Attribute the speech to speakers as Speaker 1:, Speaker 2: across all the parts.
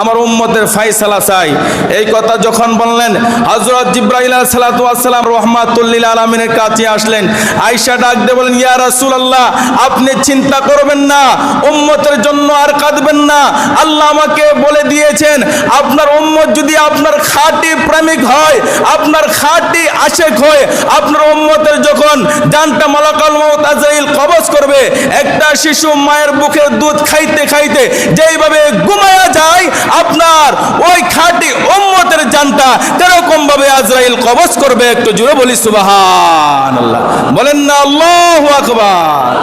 Speaker 1: আমার উম্মতের ফাইসালা চাই। এই কথা যখন বললেন হজরত জিব্রাহিল সালাতাম রহমাতুল্লিল আলমিনের কাছে আসলেন। আয়সা ডাক দিয়ে বলেন ইয়া রাসূলুল্লাহ, আপনি চিন্তা করবেন না, উম্মতের জন্য আর কাঁদবেন না। আল্লাহ আমাকে বলে দিয়েছেন, আপনার উম্মত যদি আপনার খাঁটি প্রেমিক হয়, আপনার খাঁটি আশেক হয়, আপনার উম্মতের যখন জানটা মালাকাল মউত আজরাইল কবজ করবে, একটা শিশু মায়ের বুকের দুধ খাইতে খাইতে যেইভাবে ঘুমায়া যায় আপনার ওই খাঁটি উম্মতের জানটা তেরকম ভাবে আজরাইল কবজ করবে একটু জুড়ে বলি সুবাহান আল্লাহ বলেন না, আল্লাহ আকবার।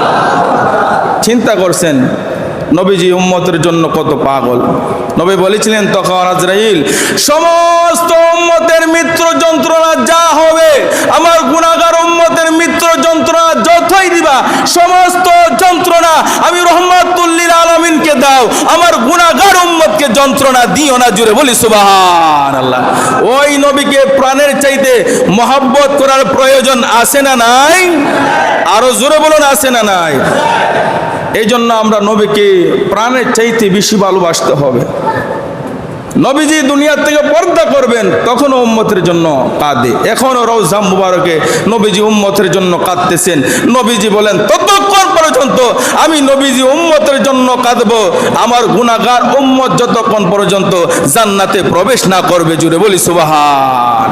Speaker 1: চিন্তা করছেন, নবীজি উম্মতের জন্য কত পাগল। নবী বলেছিলেন, তখন আজরাইল সমস্ত উম্মতের মিত্র যন্ত্রণা যা হবে, আমার গুণাগার উম্মতের মিত্র যন্ত্রণা যতই দিবা, সমস্ত যন্ত্রণা আমি রহমাতুল্লিল আলমিনকে দাও আমার গুণাগার উম্মতকে যন্ত্রণা দিও না জুড়ে বলি সুবাহান আল্লাহ ওই নবীকে প্রাণের চাইতে মহাব্বত করার প্রয়োজন আছে না নাই? আরও জোরে বলুন, আছে না নাই? এই জন্য আমরা নবীকে প্রাণের চাইতে বেশি ভালোবাসতে হবে। নবীজি দুনিয়ার থেকে পর্দা করবেন, তখনও উম্মতের জন্য কাঁদে। এখনও রওজা মুবারকে নবীজি উম্মতের জন্য কাঁদতেছেন। নবীজি বলেন ততক্ষণ পর্যন্ত আমি নবীজি উম্মতের জন্য কাঁদব। আমার গুণাগার উম্মত যতক্ষণ পর্যন্ত জান্নাতে প্রবেশ না করবে জুড়ে বলি সুবাহান।